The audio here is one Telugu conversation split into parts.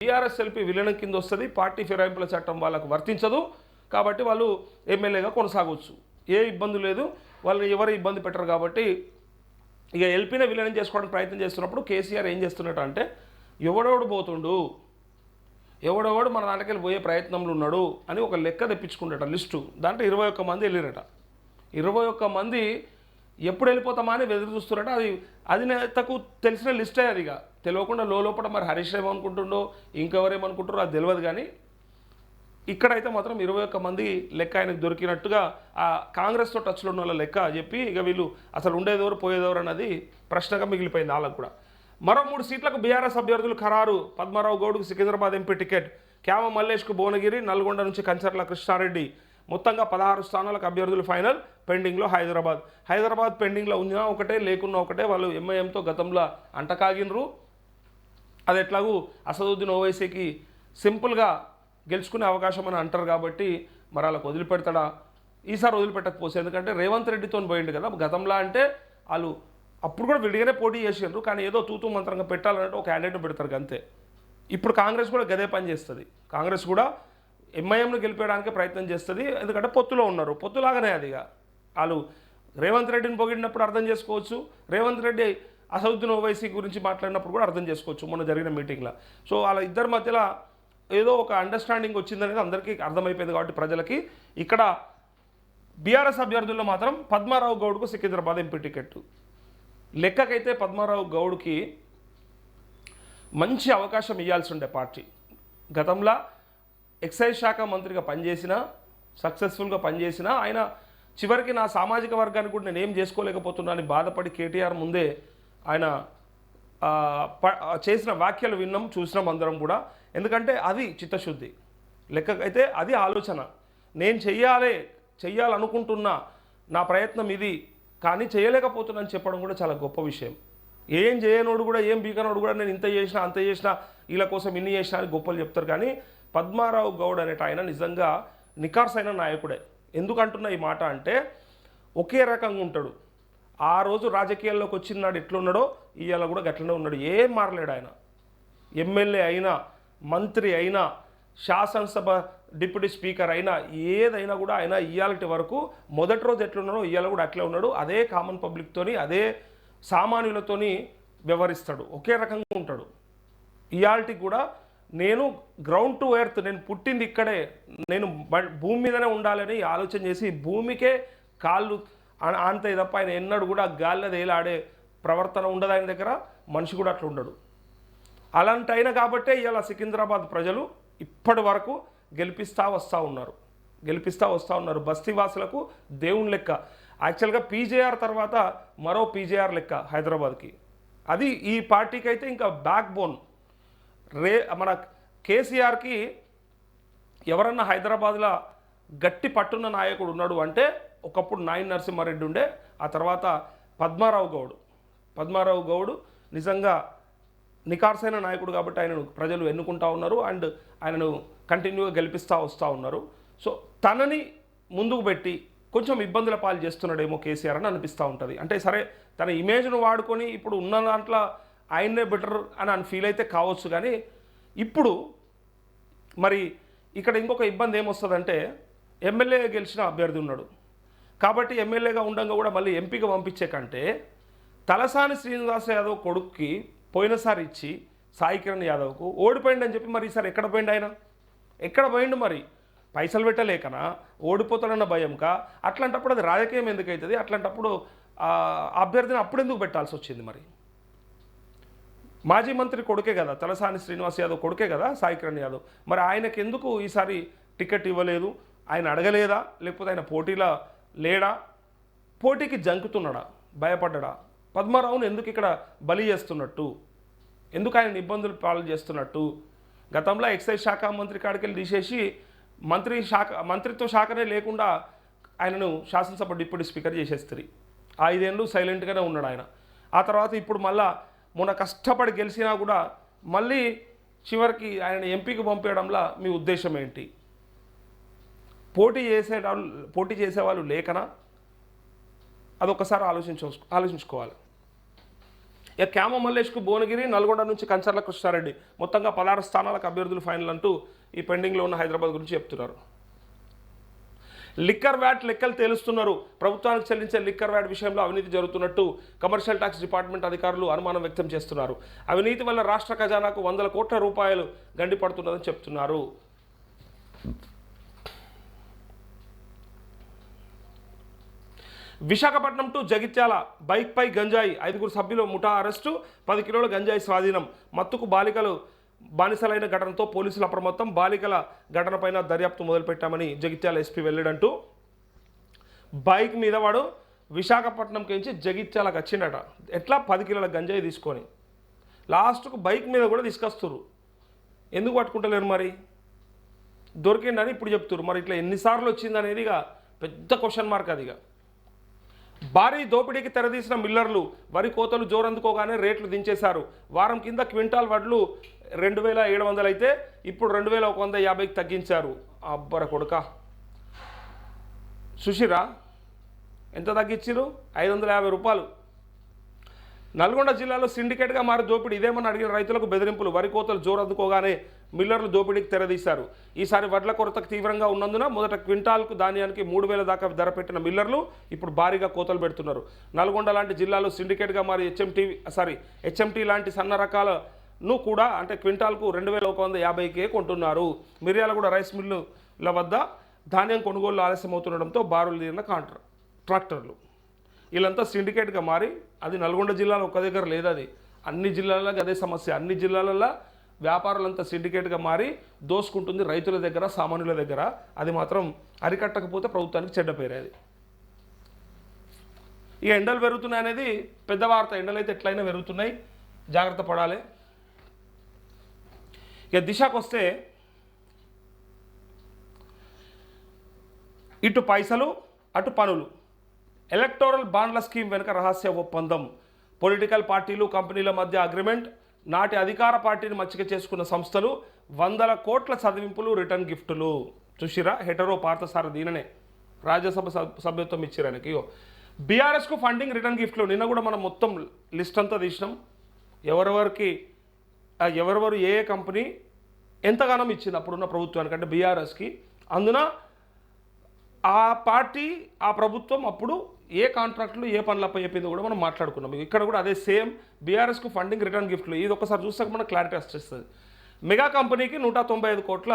టీఆర్ఎస్ ఎల్పీ విలీనం కింద వస్తుంది పార్టీ ఫిరాయింపుల చట్టం వాళ్ళకు వర్తించదు. కాబట్టి వాళ్ళు ఎమ్మెల్యేగా కొనసాగవచ్చు ఏ ఇబ్బంది లేదు. వాళ్ళని ఎవరు ఇబ్బంది పెట్టరు కాబట్టి ఇక ఎల్పీనే విలీనం చేసుకోవడానికి ప్రయత్నం చేస్తున్నప్పుడు కేసీఆర్ ఏం చేస్తున్నట్టు అంటే ఎవడెవడు పోతుండు ఎవడెవడు మన దాంట్లోకి పోయే ప్రయత్నంలో ఉన్నాడు అని ఒక లెక్క తెప్పించుకుంటాట లిస్టు. దాంట్లో ఇరవై ఒక్క మంది వెళ్ళిరట. ఇరవై ఒక్క మంది ఎప్పుడు వెళ్ళిపోతామా అని ఎదురు చూస్తున్నారట అది అధినేతకు తెలిసిన లిస్టే అది ఇక. తెలియకుండా లోపల మరి హరీష్ రావు అనుకుంటుండో ఇంకెవరేమనుకుంటారో అది తెలియదు కానీ ఇక్కడైతే మాత్రం ఇరవై ఒక్క మంది లెక్క ఆయనకు దొరికినట్టుగా ఆ కాంగ్రెస్తో టచ్లో ఉన్న వాళ్ళ లెక్క చెప్పి ఇక వీళ్ళు అసలు ఉండేదెవరు పోయేదెవరు అన్నది ప్రశ్నగా మిగిలిపోయింది వాళ్ళకు కూడా. మరో మూడు సీట్లకు బీఆర్ఎస్ అభ్యర్థులు ఖరారు. పద్మారావు గౌడ్కు సికింద్రాబాద్ ఎంపీ టికెట్. క్యామ మల్లేష్కు భువనగిరి నల్గొండ నుంచి కంచర్ల కృష్ణారెడ్డి. మొత్తంగా పదహారు స్థానాలకు అభ్యర్థులు ఫైనల్ పెండింగ్లో హైదరాబాద్. హైదరాబాద్ పెండింగ్లో ఉన్నా ఒకటే లేకున్నా ఒకటే వాళ్ళు ఎంఐఎంతో గతంలో అంటకాగినరు అది ఎట్లాగూ అసదుద్దీన్ ఓవైసీకి సింపుల్గా గెలుచుకునే అవకాశం అని అంటారు కాబట్టి మరి వాళ్ళకి వదిలిపెడతాడా? ఈసారి వదిలిపెట్టకపోతే ఎందుకంటే రేవంత్ రెడ్డితో పోయిండు కదా. గతంలో అంటే వాళ్ళు అప్పుడు కూడా విడిగానే పోటీ చేసిండ్రు. కానీ ఏదో తూతూ మంత్రంగా పెట్టాలన్నట్టు ఒక క్యాండిడేట్ పెడతారు అంతే ఇప్పుడు కాంగ్రెస్ కూడా గదే పని చేస్తుంది. కాంగ్రెస్ కూడా ఎంఐఎంను గెలిపేయడానికి ప్రయత్నం చేస్తుంది. ఎందుకంటే పొత్తులో ఉన్నారు. పొత్తులాగానే అది ఇక. వాళ్ళు రేవంత్ రెడ్డిని పొగిడినప్పుడు అర్థం చేసుకోవచ్చు. రేవంత్ రెడ్డి అసదుద్దీన్ ఓవైసీ గురించి మాట్లాడినప్పుడు కూడా అర్థం చేసుకోవచ్చు. మొన్న జరిగిన మీటింగ్లో. సో వాళ్ళ ఇద్దరి మధ్యలో ఏదో ఒక అండర్స్టాండింగ్ వచ్చిందనేది అందరికీ అర్థమైపోయింది కాబట్టి ప్రజలకి. ఇక్కడ బీఆర్ఎస్ అభ్యర్థుల్లో మాత్రం పద్మారావు గౌడ్కు సికింద్రాబాద్ ఎంపీ టికెట్. లెక్కకైతే పద్మారావు గౌడ్కి మంచి అవకాశం ఇవ్వాల్సి ఉండే పార్టీ. గతంలో ఎక్సైజ్ శాఖ మంత్రిగా పనిచేసిన సక్సెస్ఫుల్గా పనిచేసిన ఆయన చివరికి నా సామాజిక వర్గాన్ని కూడా నేను ఏం చేసుకోలేకపోతున్నా అని బాధపడి కేటీఆర్ ముందే ఆయన ప- చేసిన వ్యాఖ్యలు విన్నాం చూసినాం అందరం కూడా. ఎందుకంటే అది చిత్తశుద్ధి. లెక్కకైతే అది ఆలోచన. నేను చెయ్యాలి చెయ్యాలనుకుంటున్నా నా ప్రయత్నం ఇది కానీ చేయలేకపోతున్నాను చెప్పడం కూడా చాలా గొప్ప విషయం. ఏం చేయనోడు కూడా ఏం బీకనోడు కూడా నేను ఇంత చేసినా అంత చేసినా వీళ్ళ కోసం ఇన్ని చేసినా అని గొప్పలు చెప్తారు. కానీ పద్మారావు గౌడ్ అనేట ఆయన నిజంగా నికార్సైన నాయకుడే. ఎందుకంటున్న ఈ మాట అంటే ఒకే రకంగా ఉంటాడు. ఆ రోజు రాజకీయాల్లోకి వచ్చినాడు ఎట్లున్నాడో ఇవాళ కూడా గట్లనే ఉన్నాడు. ఏం మారలేడు ఆయన. ఎమ్మెల్యే అయినా మంత్రి అయినా శాసనసభ డిప్యూటీ స్పీకర్ అయినా ఏదైనా కూడా ఆయన ఇవాళటి వరకు మొదటి రోజు ఎట్లున్నాడో ఇవాళ కూడా అట్లే ఉన్నాడు. అదే కామన్ పబ్లిక్తోని అదే సామాన్యులతోని వ్యవహరిస్తాడు. ఒకే రకంగా ఉంటాడు. ఇయాల్టి కూడా నేను గ్రౌండ్ టు ఎర్త్ నేను పుట్టింది ఇక్కడే నేను భూమి మీదనే ఉండాలని ఆలోచన చేసి భూమికే కాళ్ళు అంతే తప్ప ఆయన ఎన్నడూ కూడా గాలిలో తేలాడే ప్రవర్తన ఉండదు ఆయన దగ్గర మనిషి కూడా అట్లా ఉండడు. అలాంటి అయినా కాబట్టే ఇవాళ సికింద్రాబాద్ ప్రజలు ఇప్పటి వరకు గెలిపిస్తా వస్తూ ఉన్నారు. గెలిపిస్తా వస్తూ ఉన్నారు. బస్తీవాసులకు దేవుని లెక్క. యాక్చువల్గా పీజేఆర్ తర్వాత మరో పీజేఆర్ లెక్క హైదరాబాద్కి. అది ఈ పార్టీకి అయితే ఇంకా బ్యాక్ బోన్ రే మన కేసీఆర్కి ఎవరన్నా హైదరాబాద్లో గట్టి పట్టున్న నాయకుడు ఉన్నాడు అంటే ఒకప్పుడు నాయన్ నరసింహారెడ్డి ఉండే ఆ తర్వాత పద్మారావు గౌడ్. పద్మారావు గౌడ్ నిజంగా నికార్సైన నాయకుడు కాబట్టి ఆయనను ప్రజలు ఎన్నుకుంటా ఉన్నారు అండ్ ఆయనను కంటిన్యూగా గెలిపిస్తూ వస్తూ ఉన్నారు. సో తనని ముందుకు పెట్టి కొంచెం ఇబ్బందుల పాలు చేస్తున్నాడేమో కేసీఆర్ అని అనిపిస్తూ ఉంటుంది. అంటే సరే తన ఇమేజ్ను వాడుకొని ఇప్పుడు ఉన్న దాంట్లో ఆయన్నే బెటర్ అని అని ఫీల్ అయితే కావచ్చు కానీ ఇప్పుడు మరి ఇక్కడ ఇంకొక ఇబ్బంది ఏమొస్తుందంటే ఎమ్మెల్యే గెలిచిన అభ్యర్థి ఉన్నాడు. కాబట్టి ఎమ్మెల్యేగా ఉండగా కూడా మళ్ళీ ఎంపీగా పంపించే కంటే తలసాని శ్రీనివాస యాదవ్ కొడుక్కి పోయినసారి ఇచ్చి సాయి కిరణ్ యాదవ్కు ఓడిపోయిండు అని చెప్పి మరి ఈసారి ఎక్కడ పోయిండు ఆయన? ఎక్కడ పోయిండు మరి? పైసలు పెట్టలేకనా? ఓడిపోతాడన్న భయంకా? అట్లాంటప్పుడు అది రాజకీయం ఎందుకు అవుతుంది అట్లాంటప్పుడు అభ్యర్థిని అప్పుడు ఎందుకు పెట్టాల్సి వచ్చింది మరి? మాజీ మంత్రి కొడుకే కదా తలసాని శ్రీనివాస్ యాదవ్ కొడుకే కదా సాయి కిరణ్ యాదవ్. మరి ఆయనకి ఎందుకు ఈసారి టికెట్ ఇవ్వలేదు? ఆయన అడగలేదా? లేకపోతే ఆయన పోటీలా లేడా? పోటీకి జంకుతున్నాడా? భయపడ్డా పద్మారావును ఎందుకు ఇక్కడ బలి చేస్తున్నట్టు? ఎందుకు ఆయన ఇబ్బందులు పాలు చేస్తున్నట్టు? గతంలో ఎక్సైజ్ శాఖ మంత్రి కాడికెళ్ళి తీసేసి మంత్రి శాఖ మంత్రిత్వ శాఖనే లేకుండా ఆయనను శాసనసభ డిప్యూటీ స్పీకర్ చేసేస్తుంది. ఐదేళ్ళు సైలెంట్గానే ఉన్నాడు ఆయన. ఆ తర్వాత ఇప్పుడు మళ్ళా మొన్న కష్టపడి గెలిచినా కూడా మళ్ళీ చివరికి ఆయన ఎంపీకి పంపించడంలో మీ ఉద్దేశం ఏంటి? పోటీ చేసే వాళ్ళు పోటీ చేసేవాళ్ళు లేకనా? అదొకసారి ఆలోచించు ఆలోచించుకోవాలి. ఇక క్యామ మల్లేష్కు భువనగిరి నల్గొండ నుంచి కంచర్ల కృష్ణారెడ్డి. మొత్తంగా పదహారు స్థానాలకు అభ్యర్థులు ఫైనల్ అంటూ ఈ పెండింగ్లో ఉన్న హైదరాబాద్ గురించి చెప్తున్నారు. లిక్కర్ వ్యాట్ లెక్కలు తేలుస్తున్నారు. ప్రభుత్వానికి చెల్లించే లిక్కర్ వ్యాట్ విషయంలో అవినీతి జరుగుతున్నట్టు కమర్షియల్ ట్యాక్స్ డిపార్ట్మెంట్ అధికారులు అనుమానం వ్యక్తం చేస్తున్నారు. అవినీతి వల్ల రాష్ట్ర ఖజానాకు వందల కోట్ల రూపాయలు గండిపడుతున్నదని చెప్తున్నారు. విశాఖపట్నం టు జగిత్యాల బైక్పై గంజాయి ఐదుగురు సభ్యులు ముఠా అరెస్టు పది కిలోల గంజాయి స్వాధీనం మత్తుకు బాలికలు బానిసలైన ఘటనతో పోలీసులు అప్రమత్తం బాలికల ఘటనపైన దర్యాప్తు మొదలుపెట్టామని జగిత్యాల ఎస్పీ వెళ్ళాడంటూ బైక్ మీద వాడు విశాఖపట్నంకి నుంచి జగిత్యాలకు వచ్చిండట. ఎట్లా? పది కిలోల గంజాయి తీసుకొని. లాస్ట్కు బైక్ మీద కూడా తీసుకొస్తున్నారు ఎందుకు పట్టుకుంటలేరు మరి? దొరికిండని ఇప్పుడు చెప్తున్నారు మరి ఇట్లా ఎన్నిసార్లు వచ్చింది అనేది ఇక పెద్ద క్వశ్చన్ మార్క్ అది ఇక. భారీ దోపిడీకి తెరదీసిన మిల్లర్లు వరి కోతలు జోరందుకోగానే రేట్లు దించేశారు. వారం కింద క్వింటాల్ వడ్లు రెండు వేల ఏడు వందలు అయితే ఇప్పుడు రెండు వేల ఒక వంద యాభైకి తగ్గించారు. అబ్బర కొడుక. సుశిరా ఎంత తగ్గించారు ఐదు వందల యాభై రూపాయలు. నల్గొండ జిల్లాలో సిండికేట్గా మారి దోపిడీ ఇదేమని అడిగిన రైతులకు బెదిరింపులు? వరి కోతలు జోరందుకోగానే మిల్లర్లు దోపిడీకి తెరదీశారు. ఈసారి వడ్ల కొరతకు తీవ్రంగా ఉన్నందున మొదట క్వింటాల్కు ధాన్యానికి మూడు వేల దాకా ధర పెట్టిన మిల్లర్లు ఇప్పుడు భారీగా కోతలు పెడుతున్నారు. నల్గొండ లాంటి జిల్లాలో సిండికేట్గా మారి హెచ్ఎంటీ సారీ హెచ్ఎంటీ లాంటి సన్న రకాల ను కూడా అంటే క్వింటాల్కు రెండు వేల ఒక వంద యాభైకే కొంటున్నారు. మిర్యాలగూడ రైస్ మిల్లుల వద్ద ధాన్యం కొనుగోలు ఆలస్యం అవుతుండడంతో బారులు తీరిన కాంట్రా ట్రాక్టర్లు. వీళ్ళంతా సిండికేట్గా మారి అది నల్గొండ జిల్లాలో ఒక్క దగ్గర లేదు అది. అన్ని జిల్లాలలో అదే సమస్య. అన్ని జిల్లాలలో వ్యాపారులంతా సిండికేట్గా మారి దోసుకుంటుంది రైతుల దగ్గర సామాన్యుల దగ్గర. అది మాత్రం అరికట్టకపోతే ప్రభుత్వానికి చెడ్డ పేరేది ఈ ఇక ఎండలు పెరుగుతున్నాయి అనేది పెద్ద వార్త. ఎండలు అయితే ఎట్లయినా పెరుగుతున్నాయి. జాగ్రత్త పడాలి. ఇక దిశకు వస్తే ఇటు పైసలు అటు పనులు. ఎలక్టోరల్ బాండ్ల స్కీమ్ వెనుక రహస్య ఒప్పందం. పొలిటికల్ పార్టీలు కంపెనీల మధ్య అగ్రిమెంట్. నాటి అధికార పార్టీని మచ్చిక చేసుకున్న సంస్థలు వందల కోట్ల చదివింపులు రిటర్న్ గిఫ్టులు. చూసిరా? హెటరో పార్థసార దీననే. రాజ్యసభ సభ్యత్వం ఇచ్చారు ఆయనకి బీఆర్ఎస్కు ఫండింగ్ రిటర్న్ గిఫ్ట్లు. నిన్న కూడా మనం మొత్తం లిస్ట్ అంతా తీసినాం. ఎవరెవరికి ఎవరెవరు ఏ ఏ కంపెనీ ఎంతగానం ఇచ్చింది అప్పుడున్న ప్రభుత్వానికి అంటే బీఆర్ఎస్కి అందున ఆ పార్టీ ఆ ప్రభుత్వం అప్పుడు ఏ కాంట్రాక్టులు ఏ పనులపై చెప్పింది కూడా మనం మాట్లాడుకున్నాం. ఇక్కడ కూడా అదే సేమ్ బీఆర్ఎస్కు ఫండింగ్ రిటర్న్ గిఫ్ట్లు. ఇది ఒకసారి చూసాక మనకు క్లారిటీ వచ్చేస్తుంది మెగా కంపెనీకి నూట తొంభై ఐదు కోట్ల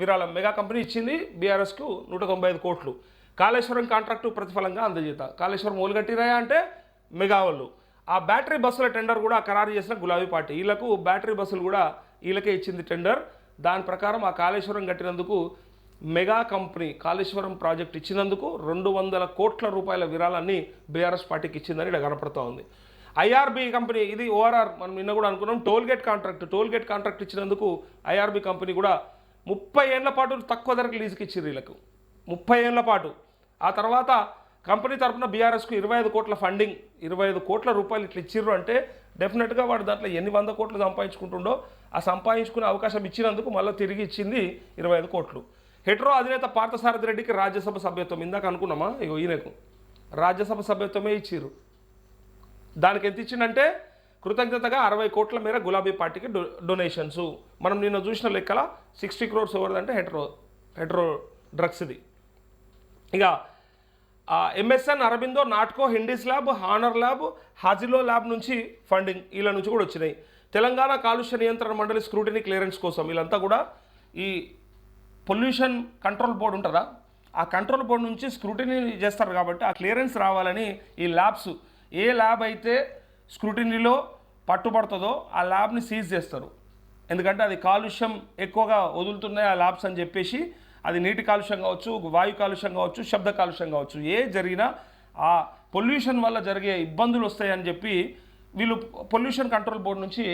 విరాళం. మెగా కంపెనీ ఇచ్చింది బీఆర్ఎస్కు నూట తొంభై ఐదు కోట్లు. కాళేశ్వరం కాంట్రాక్టు ప్రతిఫలంగా అందజేత. కాళేశ్వరం ఓలుగట్టిరాయా అంటే మెగా వాళ్ళు. ఆ బ్యాటరీ బస్సుల టెండర్ కూడా ఖరారు చేసిన గులాబీ పార్టీ. వీళ్ళకు బ్యాటరీ బస్సులు కూడా వీళ్ళకే ఇచ్చింది టెండర్. దాని ప్రకారం ఆ కాళేశ్వరం కట్టినందుకు మెగా కంపెనీ కాళేశ్వరం ప్రాజెక్ట్ ఇచ్చినందుకు రెండు వందల కోట్ల రూపాయల విరాళాన్ని బీఆర్ఎస్ పార్టీకి ఇచ్చిందని ఇక్కడ కనపడుతూ ఉంది. ఐఆర్బి కంపెనీ ఇది ఓఆర్ఆర్ మనం నిన్న కూడా అనుకున్నాం టోల్గేట్ కాంట్రాక్ట్ టోల్గేట్ కాంట్రాక్ట్ ఇచ్చినందుకు ఐఆర్బి కంపెనీ కూడా ముప్పై ఏళ్ళ పాటు తక్కువ ధరకు లీజుకి ఇచ్చింది వీళ్ళకు. ముప్పై ఏళ్ళ పాటు. ఆ తర్వాత కంపెనీ తరఫున బీఆర్ఎస్కు ఇరవై ఐదు కోట్ల ఫండింగ్ ఇరవై ఐదు కోట్ల రూపాయలు ఇట్లా ఇచ్చిర్రు అంటే డెఫినెట్గా వాడు దాంట్లో ఎన్ని వంద కోట్లు సంపాదించుకుంటుండో ఆ సంపాదించుకునే అవకాశం ఇచ్చినందుకు మళ్ళీ తిరిగి ఇచ్చింది ఇరవై ఐదు కోట్లు. హెట్రో అధినేత పార్థసారథి రెడ్డికి రాజ్యసభ సభ్యత్వం. ఇందాక అనుకున్నామా? ఇగో ఈయనకు. రాజ్యసభ సభ్యత్వమే ఇచ్చిర్రు. దానికి ఎంత ఇచ్చిందంటే కృతజ్ఞతగా అరవై కోట్ల మేర గులాబీ పార్టీకి డొ డొనేషన్స్. మనం నిన్న చూసిన లెక్కల సిక్స్టీ క్రోర్స్ ఎవరిదంటే హెట్రో హెట్రో డ్రగ్స్ది. ఇక MSN Aurobindo Natco హిండీస్ lab honour lab హాజిలో ల్యాబ్ నుంచి ఫండింగ్ వీళ్ళ నుంచి కూడా వచ్చినాయి. తెలంగాణ కాలుష్య నియంత్రణ మండలి స్క్రూటినీ క్లియరెన్స్ కోసం వీళ్ళంతా కూడా ఈ పొల్యూషన్ కంట్రోల్ బోర్డు ఉంటుందా? ఆ కంట్రోల్ బోర్డు నుంచి స్క్రూటినీ చేస్తారు కాబట్టి ఆ క్లియరెన్స్ రావాలని ఈ ల్యాబ్స్ ఏ ల్యాబ్ అయితే స్క్రూటినీలో పట్టుబడుతుందో ఆ ల్యాబ్ని సీజ్ చేస్తారు. ఎందుకంటే అది కాలుష్యం ఎక్కువగా వదులుతున్నాయి ఆ ల్యాబ్స్ అని చెప్పేసి అది నీటి కాలుష్యం కావచ్చు వాయు కాలుష్యం కావచ్చు శబ్ద కాలుష్యం కావచ్చు. ఏ జరిగినా ఆ పొల్యూషన్ వల్ల జరిగే ఇబ్బందులు వస్తాయని చెప్పి వీళ్ళు పొల్యూషన్ కంట్రోల్ బోర్డు నుంచి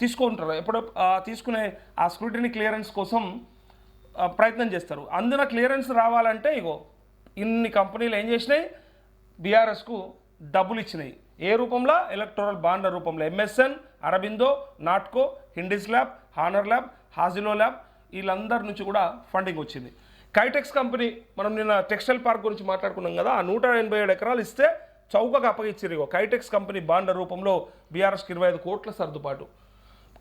తీసుకుంటారు ఎప్పుడో తీసుకునే ఆ స్క్రూటినీ క్లియరెన్స్ కోసం ప్రయత్నం చేస్తారు. అందున క్లియరెన్స్ రావాలంటే ఇగో ఇన్ని కంపెనీలు ఏం చేసినాయి? బీఆర్ఎస్కు డబ్బులు ఇచ్చినాయి. ఏ రూపంలో? ఎలక్ట్రల్ బాండ్ల రూపంలో. MSN Aurobindo Natco హిండిస్ lab honour lab హాజిలో ల్యాబ్ వీళ్ళందరి నుంచి కూడా ఫండింగ్ వచ్చింది. కైటెక్స్ కంపెనీ మనం నిన్న టెక్స్టైల్ పార్క్ గురించి మాట్లాడుకున్నాం కదా ఆ నూట ఎనభై ఏడు ఎకరాలు ఇస్తే చౌకగా అప్పగించారు ఇగో. కైటెక్స్ కంపెనీ బాండ్ల రూపంలో బీఆర్ఎస్కి ఇరవై ఐదు కోట్ల సర్దుబాటు.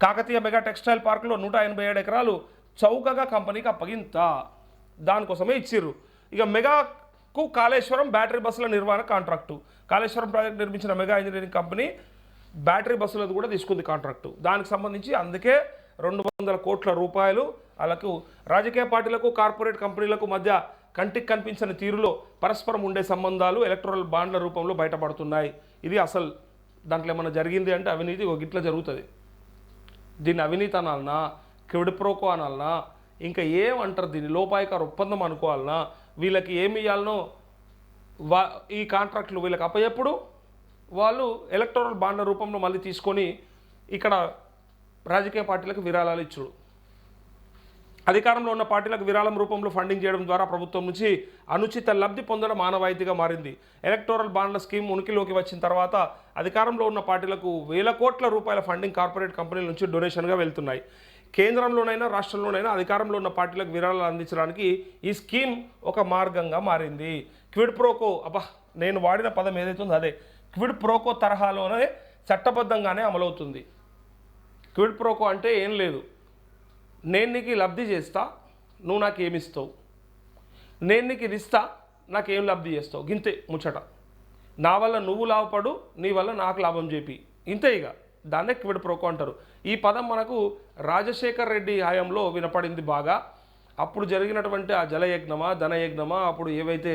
కాకతీయ మెగా టెక్స్టైల్ పార్కులో నూట ఎనభై ఏడు ఎకరాలు చౌకగా కంపెనీకి అప్పగింత దానికోసమే ఇచ్చిర్రు. ఇక మెగాకు కాళేశ్వరం బ్యాటరీ బస్సుల నిర్వహణ కాంట్రాక్టు. కాళేశ్వరం ప్రాజెక్ట్ నిర్మించిన మెగా ఇంజనీరింగ్ కంపెనీ బ్యాటరీ బస్సులది కూడా తీసుకుంది కాంట్రాక్టు. దానికి సంబంధించి అందుకే రెండు వందల కోట్ల రూపాయలు వాళ్ళకు రాజకీయ పార్టీలకు కార్పొరేట్ కంపెనీలకు మధ్య కంటికి కనిపించని తీరులో పరస్పరం ఉండే సంబంధాలు ఎలక్ట్రల్ బాండ్ల రూపంలో బయటపడుతున్నాయి. ఇది అసలు దాంట్లో ఏమైనా జరిగింది అంటే అవినీతి ఒక గిట్ల జరుగుతుంది. దీన్ని అవినీతి అనాలనా? కివిడి ప్రోకో అనాలనా? ఇంకా ఏమంటారు దీన్ని? లోపాయికార ఒప్పందం అనుకోవాలనా? వీళ్ళకి ఏమి ఇవ్వాలనో వా ఈ కాంట్రాక్టులు వీళ్ళకి అప్పచెప్పుడు వాళ్ళు ఎలక్టోరల్ బాండ్ల రూపంలో మళ్ళీ తీసుకొని ఇక్కడ రాజకీయ పార్టీలకు విరాళాలు ఇచ్చుడు. అధికారంలో ఉన్న పార్టీలకు విరాళం రూపంలో ఫండింగ్ చేయడం ద్వారా ప్రభుత్వం నుంచి అనుచిత లబ్ధి పొందడం ఆనవాయితీగా మారింది. ఎలక్టోరల్ బాండ్ల స్కీమ్ ఉనికిలోకి వచ్చిన తర్వాత అధికారంలో ఉన్న పార్టీలకు వేల కోట్ల రూపాయల ఫండింగ్ కార్పొరేట్ కంపెనీల నుంచి డొనేషన్గా వెళ్తున్నాయి. కేంద్రంలోనైనా రాష్ట్రంలోనైనా అధికారంలో ఉన్న పార్టీలకు విరాళాలు అందించడానికి ఈ స్కీమ్ ఒక మార్గంగా మారింది. క్విడ్ ప్రోకో అబ్బా నేను వాడిన పదం ఏదైతే ఉందో అదే. క్విడ్ ప్రోకో తరహాలోనే చట్టబద్ధంగానే అమలవుతుంది. క్విడ్ ప్రోకో అంటే ఏం లేదు. నేను నీకు లబ్ధి చేస్తా నువ్వు నాకు ఏమి ఇస్తావు? నేను నీకు ఇది ఇస్తా నాకేం లబ్ధి చేస్తావు? గింతే ముచ్చట. నా వల్ల నువ్వు లాభపడు నీ వల్ల నాకు లాభం చేపి. ఇంతే ఇక. దాన్నే క్విడ్ ప్రోకో అంటారు. ఈ పదం మనకు రాజశేఖర్ రెడ్డి హయాంలో వినపడింది బాగా. అప్పుడు జరిగినటువంటి ఆ జలయజ్ఞమా ధనయజ్ఞమా అప్పుడు ఏవైతే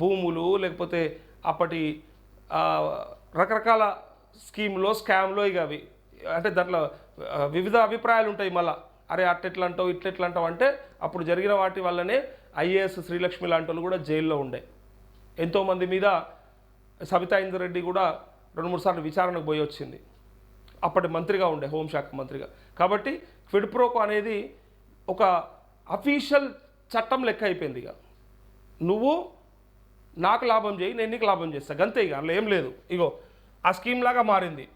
భూములు లేకపోతే అప్పటి రకరకాల స్కీమ్లో స్కామ్లో ఇక అవి అంటే దాంట్లో వివిధ అభిప్రాయాలు ఉంటాయి మళ్ళీ. అరే అట్టెట్లా అంటావు ఇట్లెట్లా అంటావు అంటే అప్పుడు జరిగిన వాటి వల్లనే ఐఏఎస్ శ్రీలక్ష్మి లాంటి వాళ్ళు కూడా జైల్లో ఉండే. ఎంతోమంది మీద సబితా ఇందర్ రెడ్డి కూడా రెండు మూడు సార్లు విచారణకు పోయి వచ్చింది. అప్పటి మంత్రిగా ఉండే హోంశాఖ మంత్రిగా. కాబట్టి క్విడ్ప్రోకో అనేది ఒక అఫీషియల్ చట్టం లెక్క అయిపోయింది ఇక. నువ్వు నాకు లాభం చేయి నేను నీకు లాభం చేస్తా. గంతే ఇక అందులో ఏం లేదు. ఇగో ఆ స్కీమ్ లాగా మారింది.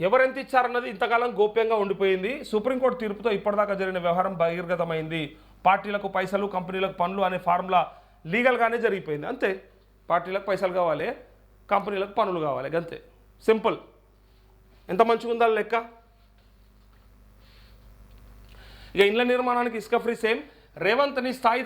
ఎవరెంత ఇచ్చారన్నది ఇంతకాలం గోప్యంగా ఉండిపోయింది. సుప్రీంకోర్టు తీర్పుతో ఇప్పటిదాకా జరిగిన వ్యవహారం బహిర్గతమైంది. పార్టీలకు పైసలు కంపెనీలకు పనులు అనే ఫార్ములా లీగల్గానే జరిగిపోయింది. అంతే. పార్టీలకు పైసలు కావాలి కంపెనీలకు పనులు కావాలి. అంతే. సింపుల్. ఎంత మంచిగా ఉందా లెక్క? ఇక ఇండ్ల నిర్మాణానికి ఇసుక ఫ్రీ సేమ్. రేవంత్ని స్థాయి